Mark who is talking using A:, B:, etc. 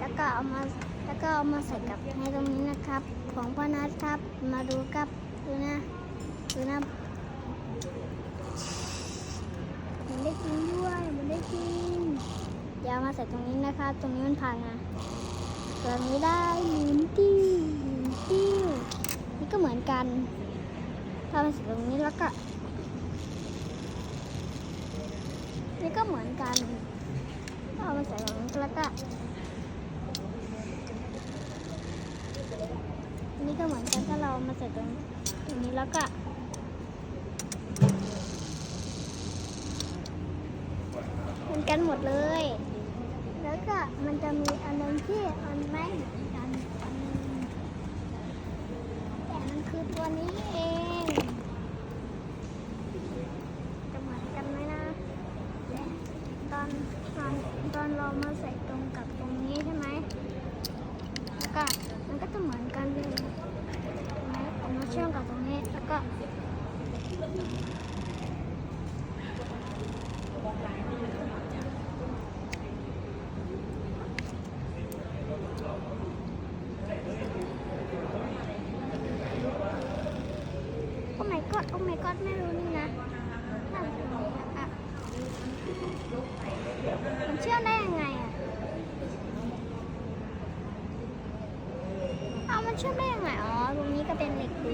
A: แล้วก็เอามาแล้วก็เอามาใส่กับในตรงนี้นะครับ ของพ่อนัทครับ มาดูครับดูนะดูนะมันได้กินด้วยมันได้กินเดี๋ยวมาใส่ตรงนี้นะครับ ตรงนี้มันพังนะตัวนี้ได้หมุนติ้วหมุนติ้วนี่ก็เหมือนกันถ้ามาใส่ตรงนี้แล้วก็นี่ก็เหมือนกันเอามาใส่ตรงนี้แล้วก็ นี่ก็เหมือนกันถ้าเรา มาใส่ตรงตรงนี้แล้วก็มือนกันหมดเลย แล้วก็มันจะมีอันนึงที่มันไม่เหมือนกันอันแต่มันคือตัวนี้เองจะเหมือนกันไหมนะตอนตอนตอนเรามาใส่ตรงกับตรงนี้ใช่ไหมแล้วก็มันก็จะเหมือนกันเลย เอามาเชื่อมกับตรงนี้แล้วก็โอ้ my god โอ้ my god ไม่รู้นี่นะน่าจะเป็นอย่างนี้อะมันเชื่อมได้ยังไงอะเอา มันเชื่อมได้ยังไงอ๋อตรงนี้ก็เป็นเหล็กดู